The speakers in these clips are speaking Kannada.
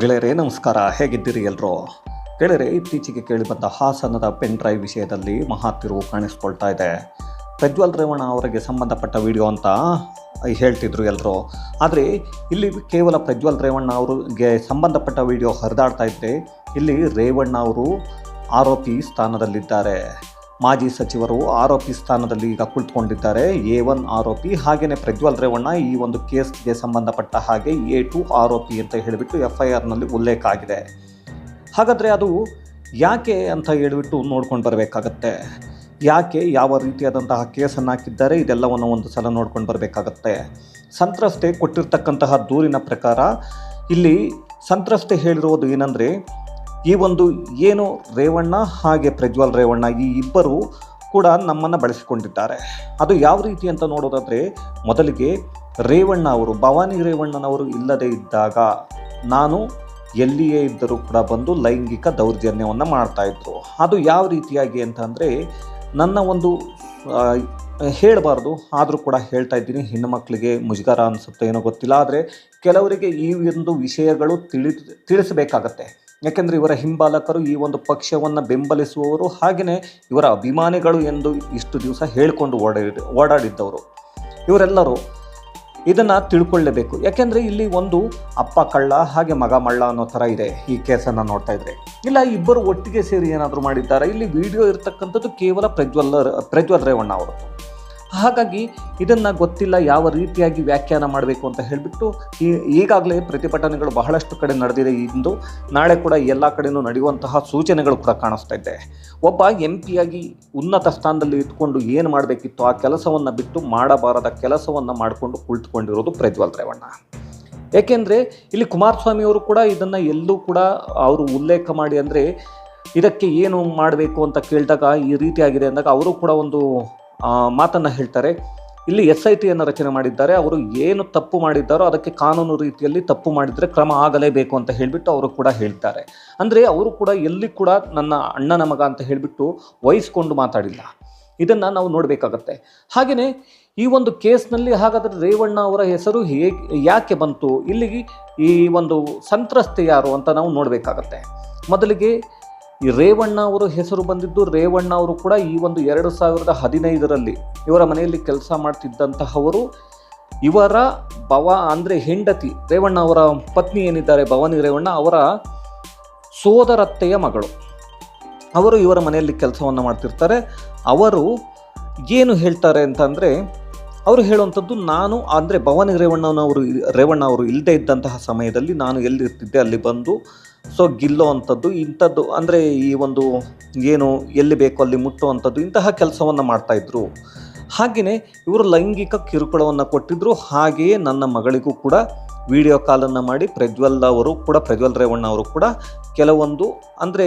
ಗೆಳೆಯರೇ, ನಮಸ್ಕಾರ. ಹೇಗಿದ್ದೀರಿ ಎಲ್ಲರೂ ಗೆಳೆಯರೇ, ಇತ್ತೀಚೆಗೆ ಕೇಳಿಬಂದ ಹಾಸನದ ಪೆನ್ ಡ್ರೈವ್ ವಿಷಯದಲ್ಲಿ ಮಹಾ ತಿರುವು ಕಾಣಿಸ್ಕೊಳ್ತಾ ಇದೆ. ಪ್ರಜ್ವಲ್ ರೇವಣ್ಣ ಅವರಿಗೆ ಸಂಬಂಧಪಟ್ಟ ವಿಡಿಯೋ ಅಂತ ಹೇಳ್ತಿದ್ರು ಎಲ್ಲರೂ ಆದರೆ, ಇಲ್ಲಿ ಕೇವಲ ಪ್ರಜ್ವಲ್ ರೇವಣ್ಣ ಅವರಿಗೆ ಸಂಬಂಧಪಟ್ಟ ವಿಡಿಯೋ ಹರಿದಾಡ್ತಾ ಇದ್ದೆ ಇಲ್ಲಿ ರೇವಣ್ಣ ಅವರು ಆರೋಪಿ ಸ್ಥಾನದಲ್ಲಿದ್ದಾರೆ. ಮಾಜಿ ಸಚಿವರು ಆರೋಪಿ ಸ್ಥಾನದಲ್ಲಿ ಈಗ ಕುಳಿತುಕೊಂಡಿದ್ದಾರೆ. ಎ ಒನ್ ಆರೋಪಿ ಹಾಗೆಯೇ ಪ್ರಜ್ವಲ್ ರೇವಣ್ಣ, ಈ ಒಂದು ಕೇಸ್ಗೆ ಸಂಬಂಧಪಟ್ಟ ಹಾಗೆ ಎ ಟು ಆರೋಪಿ ಅಂತ ಹೇಳಿಬಿಟ್ಟು ಎಫ್ ಐ ಆರ್ನಲ್ಲಿ ಉಲ್ಲೇಖ ಆಗಿದೆ. ಹಾಗಾದರೆ ಅದು ಯಾಕೆ ಅಂತ ಹೇಳಿಬಿಟ್ಟು ನೋಡ್ಕೊಂಡು ಬರಬೇಕಾಗತ್ತೆ. ಯಾಕೆ ಯಾವ ರೀತಿಯಾದಂತಹ ಕೇಸನ್ನು ಹಾಕಿದ್ದಾರೆ, ಇದೆಲ್ಲವನ್ನು ಒಂದು ಸಲ ನೋಡ್ಕೊಂಡು ಬರಬೇಕಾಗತ್ತೆ. ಸಂತ್ರಸ್ತೆ ಕೊಟ್ಟಿರ್ತಕ್ಕಂತಹ ದೂರಿನ ಪ್ರಕಾರ ಇಲ್ಲಿ ಸಂತ್ರಸ್ತೆ ಹೇಳಿರೋದು ಏನಂದರೆ ಈ ಒಂದು ಏನು ರೇವಣ್ಣ ಹಾಗೆ ಪ್ರಜ್ವಲ್ ರೇವಣ್ಣ ಈ ಇಬ್ಬರು ಕೂಡ ನಮ್ಮನ್ನು ಬಳಸಿಕೊಂಡಿದ್ದಾರೆ. ಅದು ಯಾವ ರೀತಿ ಅಂತ ನೋಡೋದಾದರೆ ಮೊದಲಿಗೆ ರೇವಣ್ಣ ಅವರು, ಭವಾನಿ ರೇವಣ್ಣನವರು ಇಲ್ಲದೇ ಇದ್ದಾಗ ನಾನು ಎಲ್ಲಿಯೇ ಇದ್ದರೂ ಕೂಡ ಬಂದು ಲೈಂಗಿಕ ದೌರ್ಜನ್ಯವನ್ನು ಮಾಡ್ತಾಯಿದ್ರು ಅದು ಯಾವ ರೀತಿಯಾಗಿ ಅಂತಂದರೆ ನನ್ನ ಒಂದು ಹೇಳಬಾರ್ದು, ಆದರೂ ಕೂಡ ಹೇಳ್ತಾ ಇದ್ದೀನಿ. ಹೆಣ್ಣು ಮಕ್ಕಳಿಗೆ ಮುಜುಗರ ಅನಿಸುತ್ತೆ ಏನೋ ಗೊತ್ತಿಲ್ಲ, ಆದರೆ ಕೆಲವರಿಗೆ ಈ ಒಂದು ವಿಷಯಗಳು ತಿಳಿ ತಿಳಿಸಬೇಕಾಗತ್ತೆ. ಯಾಕೆಂದರೆ ಇವರ ಹಿಂಬಾಲಕರು ಈ ಒಂದು ಪಕ್ಷವನ್ನು ಬೆಂಬಲಿಸುವವರು ಹಾಗೆಯೇ ಇವರ ಅಭಿಮಾನಿಗಳು ಎಂದು ಇಷ್ಟು ದಿವಸ ಹೇಳಿಕೊಂಡು ಓಡಾಡಿ, ಓಡಾಡಿದ್ದವರು. ಇವರೆಲ್ಲರೂ ಇದನ್ನು ತಿಳ್ಕೊಳ್ಳೇಬೇಕು. ಯಾಕೆಂದರೆ ಇಲ್ಲಿ ಒಂದು ಅಪ್ಪ ಕಳ್ಳ ಹಾಗೆ ಮಗ ಮಳ್ಳ ಅನ್ನೋ ಥರ ಇದೆ ಈ ಕೇಸನ್ನು ನೋಡ್ತಾ ಇದ್ರೆ. ಇಲ್ಲ, ಇಬ್ಬರು ಒಟ್ಟಿಗೆ ಸೇರಿ ಏನಾದರೂ ಮಾಡಿದ್ದಾರೆ? ಇಲ್ಲಿ ವಿಡಿಯೋ ಇರತಕ್ಕಂಥದ್ದು ಕೇವಲ ಪ್ರಜ್ವಲ್ ಪ್ರಜ್ವಲ್ ರೇವಣ್ಣ ಅವರು. ಹಾಗಾಗಿ ಇದನ್ನು ಗೊತ್ತಿಲ್ಲ ಯಾವ ರೀತಿಯಾಗಿ ವ್ಯಾಖ್ಯಾನ ಮಾಡಬೇಕು ಅಂತ ಹೇಳಿಬಿಟ್ಟು ಈ ಈಗಾಗಲೇ ಪ್ರತಿಭಟನೆಗಳು ಬಹಳಷ್ಟು ಕಡೆ ನಡೆದಿದೆ ಇಂದು. ನಾಳೆ ಕೂಡ ಎಲ್ಲ ಕಡೆಯೂ ನಡೆಯುವಂತಹ ಸೂಚನೆಗಳು ಕೂಡ ಕಾಣಿಸ್ತಾ ಇದೆ. ಒಬ್ಬ ಎಂ ಪಿಯಾಗಿ ಉನ್ನತ ಸ್ಥಾನದಲ್ಲಿ ಇಟ್ಕೊಂಡು ಏನು ಮಾಡಬೇಕಿತ್ತು? ಆ ಕೆಲಸವನ್ನು ಬಿಟ್ಟು ಮಾಡಬಾರದ ಕೆಲಸವನ್ನು ಮಾಡಿಕೊಂಡು ಕುಳಿತುಕೊಂಡಿರೋದು ಪ್ರಜ್ವಲ್ ರೇವಣ್ಣ. ಏಕೆಂದರೆ ಇಲ್ಲಿ ಕುಮಾರಸ್ವಾಮಿಯವರು ಕೂಡ ಇದನ್ನು ಎಲ್ಲೂ ಕೂಡ ಅವರು ಉಲ್ಲೇಖ ಮಾಡಿ ಅಂದರೆ ಇದಕ್ಕೆ ಏನು ಮಾಡಬೇಕು ಅಂತ ಕೇಳಿದಾಗ ಈ ರೀತಿಯಾಗಿದೆ ಅಂದಾಗ ಅವರು ಕೂಡ ಒಂದು ಮಾತನ್ನು ಹೇಳ್ತಾರೆ. ಇಲ್ಲಿ ಎಸ್ ಐ ಟಿಯನ್ನು ರಚನೆ ಮಾಡಿದ್ದಾರೆ. ಅವರು ಏನು ತಪ್ಪು ಮಾಡಿದ್ದಾರೋ ಅದಕ್ಕೆ ಕಾನೂನು ರೀತಿಯಲ್ಲಿ ತಪ್ಪು ಮಾಡಿದರೆ ಕ್ರಮ ಆಗಲೇಬೇಕು ಅಂತ ಹೇಳಿಬಿಟ್ಟು ಅವರು ಕೂಡ ಹೇಳ್ತಾರೆ. ಅಂದರೆ ಅವರು ಕೂಡ ಎಲ್ಲಿ ಕೂಡ ನನ್ನ ಅಣ್ಣನ ಮಗ ಅಂತ ಹೇಳಿಬಿಟ್ಟು ವಹಿಸ್ಕೊಂಡು ಮಾತಾಡಿಲ್ಲ. ಇದನ್ನು ನಾವು ನೋಡಬೇಕಾಗತ್ತೆ. ಹಾಗೆಯೇ ಈ ಒಂದು ಕೇಸ್ನಲ್ಲಿ ಹಾಗಾದರೆ ರೇವಣ್ಣ ಅವರ ಹೆಸರು ಹೇಗೆ, ಯಾಕೆ ಬಂತು, ಇಲ್ಲಿಗೆ ಈ ಒಂದು ಸಂತ್ರಸ್ತೆ ಯಾರು ಅಂತ ನಾವು ನೋಡಬೇಕಾಗತ್ತೆ. ಮೊದಲಿಗೆ ಈ ರೇವಣ್ಣ ಅವರು ಹೆಸರು ಬಂದಿದ್ದು ರೇವಣ್ಣ ಅವರು ಕೂಡ ಈ ಒಂದು ಎರಡು ಸಾವಿರದ ಹದಿನೈದರಲ್ಲಿ ಇವರ ಮನೆಯಲ್ಲಿ ಕೆಲಸ ಮಾಡ್ತಿದ್ದಂತಹವರು. ಇವರ ಭವ ಅಂದರೆ ಹೆಂಡತಿ ರೇವಣ್ಣ ಅವರ ಪತ್ನಿ ಏನಿದ್ದಾರೆ, ಭವಾನಿ ರೇವಣ್ಣ ಅವರ ಸೋದರತ್ತೆಯ ಮಗಳು. ಅವರು ಇವರ ಮನೆಯಲ್ಲಿ ಕೆಲಸವನ್ನು ಮಾಡ್ತಿರ್ತಾರೆ. ಅವರು ಏನು ಹೇಳ್ತಾರೆ ಅಂತಂದರೆ, ಅವರು ಹೇಳುವಂಥದ್ದು, ನಾನು ಅಂದರೆ ಭವಾನಿ ರೇವಣ್ಣನವರು, ರೇವಣ್ಣ ಅವರು ಇಲ್ಲದೇ ಇದ್ದಂತಹ ಸಮಯದಲ್ಲಿ ನಾನು ಎಲ್ಲಿರ್ತಿದ್ದೆ, ಅಲ್ಲಿ ಬಂದು ಸೊ ಗಿಲ್ಲೋ ಅಂಥದ್ದು ಇಂಥದ್ದು ಅಂದರೆ ಈ ಒಂದು ಏನು ಎಲ್ಲಿ ಬೇಕೋ ಅಲ್ಲಿ ಮುಟ್ಟುವಂಥದ್ದು ಇಂತಹ ಕೆಲಸವನ್ನು ಮಾಡ್ತಾಯಿದ್ರು ಹಾಗೆಯೇ ಇವರು ಲೈಂಗಿಕ ಕಿರುಕುಳವನ್ನು ಕೊಟ್ಟಿದ್ದರು ಹಾಗೆಯೇ ನನ್ನ ಮಗಳಿಗೂ ಕೂಡ ವಿಡಿಯೋ ಕಾಲನ್ನು ಮಾಡಿ ಪ್ರಜ್ವಲ್ ಅವರು ಕೂಡ, ಪ್ರಜ್ವಲ್ ರೇವಣ್ಣ ಅವರು ಕೂಡ ಕೆಲವೊಂದು ಅಂದರೆ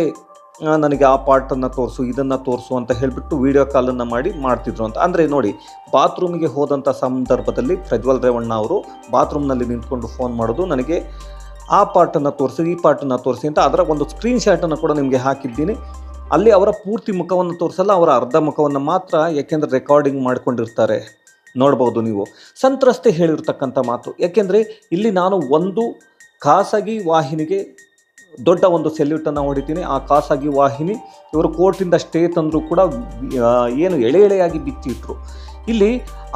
ನನಗೆ ಆ ಪಾರ್ಟನ್ನು ತೋರಿಸು, ಇದನ್ನು ತೋರಿಸು ಅಂತ ಹೇಳಿಬಿಟ್ಟು ವಿಡಿಯೋ ಕಾಲನ್ನು ಮಾಡಿ ಮಾಡ್ತಿದ್ರು ಅಂತ. ಅಂದರೆ ನೋಡಿ, ಬಾತ್ರೂಮಿಗೆ ಹೋದಂಥ ಸಂದರ್ಭದಲ್ಲಿ ಪ್ರಜ್ವಲ್ ರೇವಣ್ಣ ಅವರು ಬಾತ್ರೂಮ್ನಲ್ಲಿ ನಿಂತ್ಕೊಂಡು ಫೋನ್ ಮಾಡೋದು ನನಗೆ ಆ ಪಾರ್ಟನ್ನು ತೋರಿಸಿ, ಈ ಪಾರ್ಟನ್ನು ತೋರಿಸಿ ಅಂತ ಅದರ ಒಂದು ಸ್ಕ್ರೀನ್ ಶಾಟನ್ನು ಕೂಡ ನಿಮಗೆ ಹಾಕಿದ್ದೀನಿ. ಅಲ್ಲಿ ಅವರ ಪೂರ್ತಿ ಮುಖವನ್ನು ತೋರಿಸಲ್ಲ, ಅವರ ಅರ್ಧ ಮುಖವನ್ನು ಮಾತ್ರ ಯಾಕೆಂದರೆ ರೆಕಾರ್ಡಿಂಗ್ ಮಾಡಿಕೊಂಡಿರ್ತಾರೆ. ನೋಡ್ಬೋದು ನೀವು. ಸಂತ್ರಸ್ತೆ ಹೇಳಿರ್ತಕ್ಕಂಥ ಮಾತು. ಯಾಕೆಂದರೆ ಇಲ್ಲಿ ನಾನು ಒಂದು ಖಾಸಗಿ ವಾಹಿನಿಗೆ ದೊಡ್ಡ ಒಂದು ಸೆಲ್ಯೂಟನ್ನು ಹೊಡಿತೀನಿ. ಆ ಖಾಸಗಿ ವಾಹಿನಿ ಇವರು ಕೋರ್ಟಿಂದ ಸ್ಟೇ ತಂದರೂ ಕೂಡ ಏನು ಎಳೆ ಎಳೆಯಾಗಿ ಬಿಚ್ಚಿಟ್ರು. ಇಲ್ಲಿ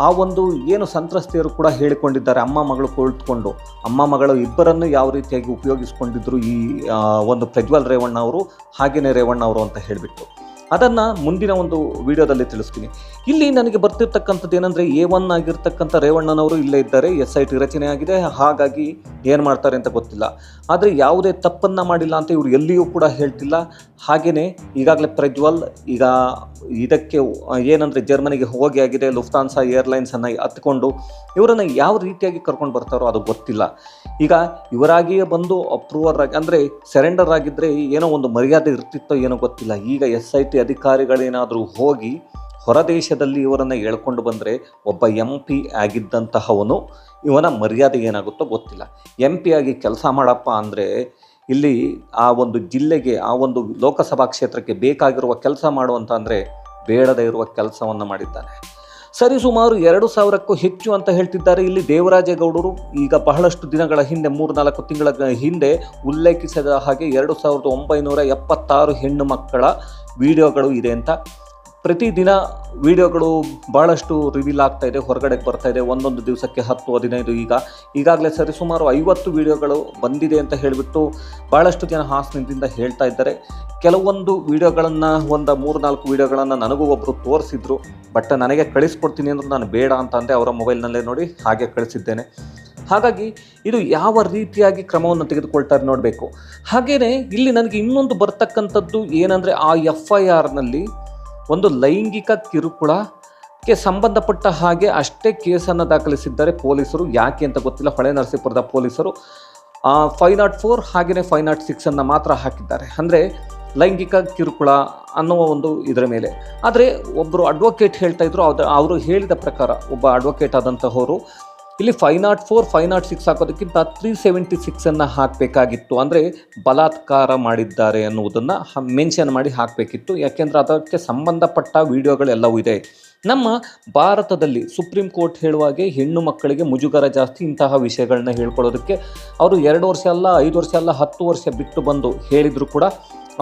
ಆ ಒಂದು ಏನು ಸಂತ್ರಸ್ತೆಯರು ಕೂಡ ಹೇಳಿಕೊಂಡಿದ್ದಾರೆ. ಅಮ್ಮ ಮಗಳು ಕುಳಿತುಕೊಂಡು, ಅಮ್ಮ ಮಗಳು ಇಬ್ಬರನ್ನು ಯಾವ ರೀತಿಯಾಗಿ ಉಪಯೋಗಿಸ್ಕೊಂಡಿದ್ರು ಈ ಒಂದು ಪ್ರಜ್ವಲ್ ರೇವಣ್ಣ ಅವರು ಹಾಗೆಯೇ ರೇವಣ್ಣ ಅವರು ಅಂತ ಹೇಳಿಬಿಟ್ಟು. ಅದನ್ನು ಮುಂದಿನ ಒಂದು ವಿಡಿಯೋದಲ್ಲಿ ತಿಳಿಸ್ತೀನಿ. ಇಲ್ಲಿ ನನಗೆ ಬರ್ತಿರ್ತಕ್ಕಂಥದ್ದು ಏನಂದರೆ ಎ ಒನ್ ಆಗಿರ್ತಕ್ಕಂಥ ರೇವಣ್ಣನವರು ಇಲ್ಲೇ ಇದ್ದಾರೆ. ಎಸ್ ಐ ಟಿ ರಚನೆ ಆಗಿದೆ ಹಾಗಾಗಿ ಏನು ಮಾಡ್ತಾರೆ ಅಂತ ಗೊತ್ತಿಲ್ಲ. ಆದರೆ ಯಾವುದೇ ತಪ್ಪನ್ನು ಮಾಡಿಲ್ಲ ಅಂತ ಇವರು ಎಲ್ಲಿಯೂ ಕೂಡ ಹೇಳ್ತಿಲ್ಲ. ಹಾಗೆಯೇ ಈಗಾಗಲೇ ಪ್ರಜ್ವಲ್, ಈಗ ಇದಕ್ಕೆ ಏನಂದರೆ ಜರ್ಮನಿಗೆ ಹೋಗಿ ಆಗಿದೆ. ಲುಫ್ತಾನ್ಸಾ ಏರ್ಲೈನ್ಸನ್ನು ಹತ್ಕೊಂಡು ಇವರನ್ನು ಯಾವ ರೀತಿಯಾಗಿ ಕರ್ಕೊಂಡು ಬರ್ತಾರೋ ಅದು ಗೊತ್ತಿಲ್ಲ. ಈಗ ಇವರಾಗಿಯೇ ಬಂದು ಅಪ್ರೂವರ್ ಆಗಿ ಅಂದರೆ ಸೆರೆಂಡರ್ ಆಗಿದ್ದರೆ ಏನೋ ಒಂದು ಮರ್ಯಾದೆ ಇರ್ತಿತ್ತೋ ಏನೋ ಗೊತ್ತಿಲ್ಲ. ಈಗ ಎಸ್ ಐ ಟಿ ಅಧಿಕಾರಿಗಳೇನಾದರೂ ಹೋಗಿ ಹೊರದೇಶದಲ್ಲಿ ಇವರನ್ನು ಹೇಳ್ಕೊಂಡು ಬಂದರೆ ಒಬ್ಬ ಎಂ ಪಿ ಆಗಿದ್ದಂತಹವನು ಇವನ ಮರ್ಯಾದೆ ಏನಾಗುತ್ತೋ ಗೊತ್ತಿಲ್ಲ. ಎಂ ಪಿ ಆಗಿ ಕೆಲಸ ಮಾಡಪ್ಪ ಅಂದರೆ ಇಲ್ಲಿ ಆ ಒಂದು ಜಿಲ್ಲೆಗೆ, ಆ ಒಂದು ಲೋಕಸಭಾ ಕ್ಷೇತ್ರಕ್ಕೆ ಬೇಕಾಗಿರುವ ಕೆಲಸ ಮಾಡುವಂತ ಅಂದರೆ ಬೇಡದೇ ಇರುವ ಕೆಲಸವನ್ನು ಮಾಡಿದ್ದಾನೆ. ಸರಿಸುಮಾರು ಎರಡು ಸಾವಿರಕ್ಕೂ ಹೆಚ್ಚು ಅಂತ ಹೇಳ್ತಿದ್ದಾರೆ ಇಲ್ಲಿ ದೇವರಾಜೇಗೌಡರು. ಈಗ ಬಹಳಷ್ಟು ದಿನಗಳ ಹಿಂದೆ ಮೂರು ನಾಲ್ಕು ತಿಂಗಳ ಹಿಂದೆ ಉಲ್ಲೇಖಿಸಿದ ಹಾಗೆ ಎರಡು ಸಾವಿರದ ಒಂಬೈನೂರ ಎಪ್ಪತ್ತಾರು ಹೆಣ್ಣು ಮಕ್ಕಳ ವಿಡಿಯೋಗಳು ಇದೆ ಅಂತ ಪ್ರತಿದಿನ ವಿಡಿಯೋಗಳು ಭಾಳಷ್ಟು ರಿವೀಲ್ ಆಗ್ತಾ ಇದೆ, ಹೊರಗಡೆಗೆ ಬರ್ತಾ ಇದೆ. ಒಂದೊಂದು ದಿವಸಕ್ಕೆ ಹತ್ತು, ಹದಿನೈದು ಈಗ. ಈಗಾಗಲೇ ಸರಿಸುಮಾರು ಐವತ್ತು ವಿಡಿಯೋಗಳು ಬಂದಿದೆ ಅಂತ ಹೇಳಿಬಿಟ್ಟು ಭಾಳಷ್ಟು ಜನ ಹಾಸನದಿಂದ ಹೇಳ್ತಾ ಇದ್ದಾರೆ. ಕೆಲವೊಂದು ವಿಡಿಯೋಗಳನ್ನು, ಒಂದು ಮೂರು ನಾಲ್ಕು ವಿಡಿಯೋಗಳನ್ನು ನನಗೂ ಒಬ್ಬರು ತೋರಿಸಿದ್ರು. ಬಟ್ ನನಗೆ ಕಳಿಸ್ಕೊಡ್ತೀನಿ ಅಂದರೆ ನಾನು ಬೇಡ ಅಂತ ಅಂದೆ ಅವರ ಮೊಬೈಲ್ನಲ್ಲೇ ನೋಡಿ ಹಾಗೆ ಕಳಿಸಿದ್ದೇನೆ. ಹಾಗಾಗಿ ಇದು ಯಾವ ರೀತಿಯಾಗಿ ಕ್ರಮವನ್ನು ತೆಗೆದುಕೊಳ್ತಾರೆ ನೋಡಬೇಕು. ಹಾಗೆಯೇ ಇಲ್ಲಿ ನನಗೆ ಇನ್ನೊಂದು ಬರ್ತಕ್ಕಂಥದ್ದು ಏನಂದರೆ ಆ ಎಫ್ ಐ ಆರ್ನಲ್ಲಿ ಒಂದು ಲೈಂಗಿಕ ಕಿರುಕುಳಕ್ಕೆ ಸಂಬಂಧಪಟ್ಟ ಹಾಗೆ ಅಷ್ಟೇ ಕೇಸನ್ನು ದಾಖಲಿಸಿದ್ದಾರೆ ಪೊಲೀಸರು. ಯಾಕೆ ಅಂತ ಗೊತ್ತಿಲ್ಲ. ಹೊಳೆ ನರಸೀಪುರದ ಪೊಲೀಸರು. ಫೈವ್ ನಾಟ್ ಫೋರ್ ಹಾಗೆಯೇ ಫೈವ್ ನಾಟ್ ಸಿಕ್ಸನ್ನು ಮಾತ್ರ ಹಾಕಿದ್ದಾರೆ. ಅಂದರೆ ಲೈಂಗಿಕ ಕಿರುಕುಳ ಅನ್ನುವ ಒಂದು ಇದರ ಮೇಲೆ. ಆದರೆ ಒಬ್ಬರು ಅಡ್ವೊಕೇಟ್ ಹೇಳ್ತಾ ಇದ್ರು. ಅದು, ಅವರು ಹೇಳಿದ ಪ್ರಕಾರ ಒಬ್ಬ ಅಡ್ವೊಕೇಟ್ ಆದಂತಹವರು ಇಲ್ಲಿ five nought four five nought six ಹಾಕೋದಕ್ಕಿಂತ three seventy ಸಿಕ್ಸನ್ನು ಹಾಕಬೇಕಾಗಿತ್ತು. ಅಂದರೆ ಬಲಾತ್ಕಾರ ಮಾಡಿದ್ದಾರೆ ಅನ್ನುವುದನ್ನು ಮೆನ್ಷನ್ ಮಾಡಿ ಹಾಕಬೇಕಿತ್ತು. ಯಾಕೆಂದರೆ ಅದಕ್ಕೆ ಸಂಬಂಧಪಟ್ಟ ವಿಡಿಯೋಗಳೆಲ್ಲವೂ ಇದೆ. ನಮ್ಮ ಭಾರತದಲ್ಲಿ ಸುಪ್ರೀಂ ಕೋರ್ಟ್ ಹೇಳುವಾಗೆ ಹೆಣ್ಣು ಮಕ್ಕಳಿಗೆ ಮುಜುಗರ ಜಾಸ್ತಿ ಇಂತಹ ವಿಷಯಗಳನ್ನ ಹೇಳ್ಕೊಳ್ಳೋದಕ್ಕೆ ಅವರು ಎರಡು ವರ್ಷ ಅಲ್ಲ, ಐದು ವರ್ಷ ಅಲ್ಲ, ಹತ್ತು ವರ್ಷ ಬಿಟ್ಟು ಬಂದು ಹೇಳಿದರೂ ಕೂಡ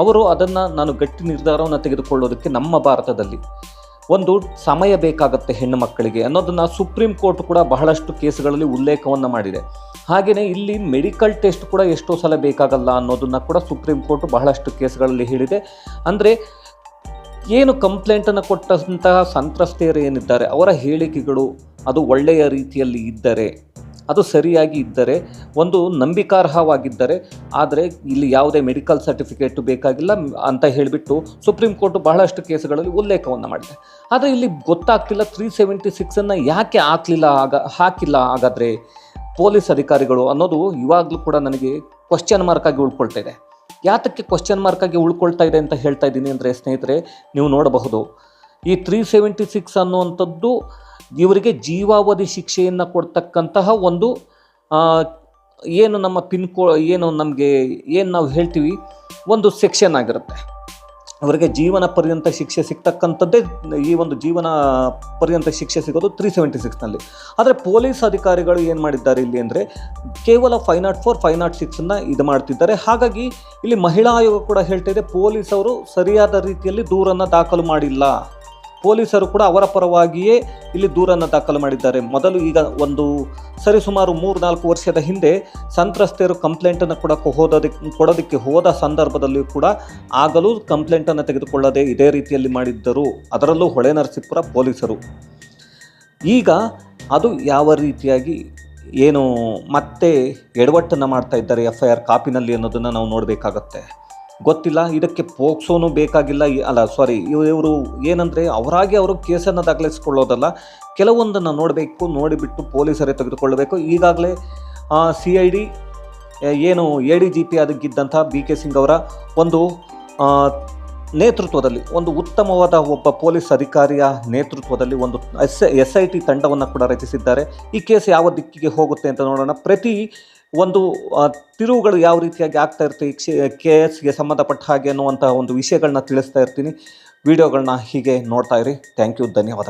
ಅವರು ಅದನ್ನು ನಾನು ಗಟ್ಟಿ ನಿರ್ಧಾರವನ್ನು ತೆಗೆದುಕೊಳ್ಳೋದಕ್ಕೆ ನಮ್ಮ ಭಾರತದಲ್ಲಿ ಒಂದು ಸಮಯ ಬೇಕಾಗುತ್ತೆ ಹೆಣ್ಣು ಮಕ್ಕಳಿಗೆ ಅನ್ನೋದನ್ನು ಸುಪ್ರೀಂ ಕೋರ್ಟ್ ಕೂಡ ಬಹಳಷ್ಟು ಕೇಸ್ಗಳಲ್ಲಿ ಉಲ್ಲೇಖವನ್ನು ಮಾಡಿದೆ. ಹಾಗೆಯೇ ಇಲ್ಲಿ ಮೆಡಿಕಲ್ ಟೆಸ್ಟ್ ಕೂಡ ಎಷ್ಟೋ ಸಲ ಬೇಕಾಗಲ್ಲ ಅನ್ನೋದನ್ನು ಕೂಡ ಸುಪ್ರೀಂ ಕೋರ್ಟ್ ಬಹಳಷ್ಟು ಕೇಸ್ಗಳಲ್ಲಿ ಹೇಳಿದೆ. ಅಂದರೆ ಏನು ಕಂಪ್ಲೇಂಟನ್ನು ಕೊಟ್ಟಂತಹ ಸಂತ್ರಸ್ತೆಯರು ಏನಿದ್ದಾರೆ, ಅವರ ಹೇಳಿಕೆಗಳು ಅದು ಒಳ್ಳೆಯ ರೀತಿಯಲ್ಲಿ ಇದ್ದರೆ ಅದು ಸರಿಯಾಗಿ ಇದ್ದರೆ, ಒಂದು ನಂಬಿಕಾರ್ಹವಾಗಿದ್ದರೆ, ಆದರೆ ಇಲ್ಲಿ ಯಾವುದೇ ಮೆಡಿಕಲ್ ಸರ್ಟಿಫಿಕೇಟ್ ಬೇಕಾಗಿಲ್ಲ ಅಂತ ಹೇಳಿಬಿಟ್ಟು ಸುಪ್ರೀಂ ಕೋರ್ಟ್ ಬಹಳಷ್ಟು ಕೇಸುಗಳಲ್ಲಿ ಉಲ್ಲೇಖವನ್ನು ಮಾಡಿದೆ. ಆದರೆ ಇಲ್ಲಿ ಗೊತ್ತಾಗ್ತಿಲ್ಲ ತ್ರೀ ಸೆವೆಂಟಿ ಸಿಕ್ಸನ್ನು ಯಾಕೆ ಹಾಕಲಿಲ್ಲ ಆಗ, ಹಾಕಿಲ್ಲ ಹಾಗಾದರೆ ಪೊಲೀಸ್ ಅಧಿಕಾರಿಗಳು ಅನ್ನೋದು ಇವಾಗಲೂ ಕೂಡ ನನಗೆ ಕ್ವಶನ್ ಮಾರ್ಕ್ ಆಗಿ ಉಳ್ಕೊಳ್ತಾ ಇದೆ. ಯಾತಕ್ಕೆ ಮಾರ್ಕ್ ಆಗಿ ಉಳ್ಕೊಳ್ತಾ ಇದೆ ಅಂತ ಹೇಳ್ತಾ ಇದ್ದೀನಿ ಅಂದರೆ ಸ್ನೇಹಿತರೆ, ನೀವು ನೋಡಬಹುದು. ಈ ತ್ರೀ ಸೆವೆಂಟಿ ಸಿಕ್ಸ್ ಅನ್ನುವಂಥದ್ದು ಇವರಿಗೆ ಜೀವಾವಧಿ ಶಿಕ್ಷೆಯನ್ನು ಕೊಡ್ತಕ್ಕಂತಹ ಒಂದು ಏನು ನಮ್ಮ ಪಿನ್ ಕೋ, ಏನು ನಮಗೆ ಏನು ನಾವು ಹೇಳ್ತೀವಿ, ಒಂದು ಸೆಕ್ಷನ್ ಆಗಿರುತ್ತೆ. ಅವರಿಗೆ ಜೀವನ ಪರ್ಯಂತ ಶಿಕ್ಷೆ ಸಿಗ್ತಕ್ಕಂಥದ್ದೇ ಈ ಒಂದು ಜೀವನ ಪರ್ಯಂತ ಶಿಕ್ಷೆ ಸಿಗೋದು ತ್ರೀ ಸೆವೆಂಟಿ ಸಿಕ್ಸ್ನಲ್ಲಿ ಆದರೆ ಪೊಲೀಸ್ ಅಧಿಕಾರಿಗಳು ಏನು ಮಾಡಿದ್ದಾರೆ ಇಲ್ಲಿ ಅಂದರೆ, ಕೇವಲ five nought four five nought ಸಿಕ್ಸನ್ನು ಇದು ಮಾಡ್ತಿದ್ದಾರೆ. ಹಾಗಾಗಿ ಇಲ್ಲಿ ಮಹಿಳಾ ಆಯೋಗ ಕೂಡ ಹೇಳ್ತಾ ಇದೆ ಅವರು ಸರಿಯಾದ ರೀತಿಯಲ್ಲಿ ದೂರನ್ನು ದಾಖಲು ಮಾಡಿಲ್ಲ. ಪೊಲೀಸರು ಕೂಡ ಅವರ ಪರವಾಗಿಯೇ ಇಲ್ಲಿ ದೂರನ್ನು ದಾಖಲು ಮಾಡಿದ್ದಾರೆ. ಮೊದಲು ಈಗ ಒಂದು ಸರಿಸುಮಾರು ಮೂರು ನಾಲ್ಕು ವರ್ಷದ ಹಿಂದೆ ಸಂತ್ರಸ್ತೆಯರು ಕಂಪ್ಲೇಂಟನ್ನು ಕೊಡೋಕ್ಕೆ ಹೋದೋದಕ್ಕೆ ಕೊಡೋದಕ್ಕೆ ಹೋದ ಸಂದರ್ಭದಲ್ಲಿಯೂ ಕೂಡ ಆಗಲೂ ಕಂಪ್ಲೇಂಟನ್ನು ತೆಗೆದುಕೊಳ್ಳದೆ ಇದೇ ರೀತಿಯಲ್ಲಿ ಮಾಡಿದ್ದರು. ಅದರಲ್ಲೂ ಹೊಳೆ ನರಸೀಪುರ ಪೊಲೀಸರು. ಈಗ ಅದು ಯಾವ ರೀತಿಯಾಗಿ ಏನು ಮತ್ತೆ ಎಡವಟ್ಟನ್ನು ಮಾಡ್ತಾ ಇದ್ದಾರೆ ಎಫ್ ಐ ಆರ್ ಕಾಪಿನಲ್ಲಿ ಅನ್ನೋದನ್ನು ನಾವು ನೋಡಬೇಕಾಗತ್ತೆ. ಗೊತ್ತಿಲ್ಲ, ಇದಕ್ಕೆ ಪೋಕ್ಸೋನು ಬೇಕಾಗಿಲ್ಲ ಅಲ್ಲ ಸಾರಿ ಇವರು ಏನಂದರೆ ಅವರಾಗಿ ಅವರು ಕೇಸನ್ನು ದಾಖಲಿಸಿಕೊಳ್ಳೋದಲ್ಲ, ಕೆಲವೊಂದನ್ನು ನೋಡಬೇಕು, ನೋಡಿಬಿಟ್ಟು ಪೊಲೀಸರೇ ತೆಗೆದುಕೊಳ್ಳಬೇಕು. ಈಗಾಗಲೇ ಸಿ ಐ ಡಿ ಏನು ಎ ಡಿ ಜಿ ಪಿ ಅದಕ್ಕಿದ್ದಂಥ ಬಿ ಕೆ ಸಿಂಗ್ ಅವರ ಒಂದು ನೇತೃತ್ವದಲ್ಲಿ, ಒಂದು ಉತ್ತಮವಾದ ಒಬ್ಬ ಪೊಲೀಸ್ ಅಧಿಕಾರಿಯ ನೇತೃತ್ವದಲ್ಲಿ ಒಂದು ಎಸ್ ಎಸ್ ಐ ಟಿ ತಂಡವನ್ನು ಕೂಡ ರಚಿಸಿದ್ದಾರೆ. ಈ ಕೇಸ್ ಯಾವ ದಿಕ್ಕಿಗೆ ಹೋಗುತ್ತೆ ಅಂತ ನೋಡೋಣ. ಪ್ರತಿ ಒಂದು ತಿರುವುಗಳು ಯಾವ ರೀತಿಯಾಗಿ ಆಗ್ತಾ ಇರುತ್ತೆ ಕೆ ಎಸ್ಗೆ ಸಂಬಂಧಪಟ್ಟ ಹಾಗೆ ಅನ್ನುವಂಥ ಒಂದು ವಿಷಯಗಳನ್ನ ತಿಳಿಸ್ತಾ ಇರ್ತೀನಿ. ವಿಡಿಯೋಗಳನ್ನ ಹೀಗೆ ನೋಡ್ತಾ ಇರಿ. Thank you. ಧನ್ಯವಾದಗಳು.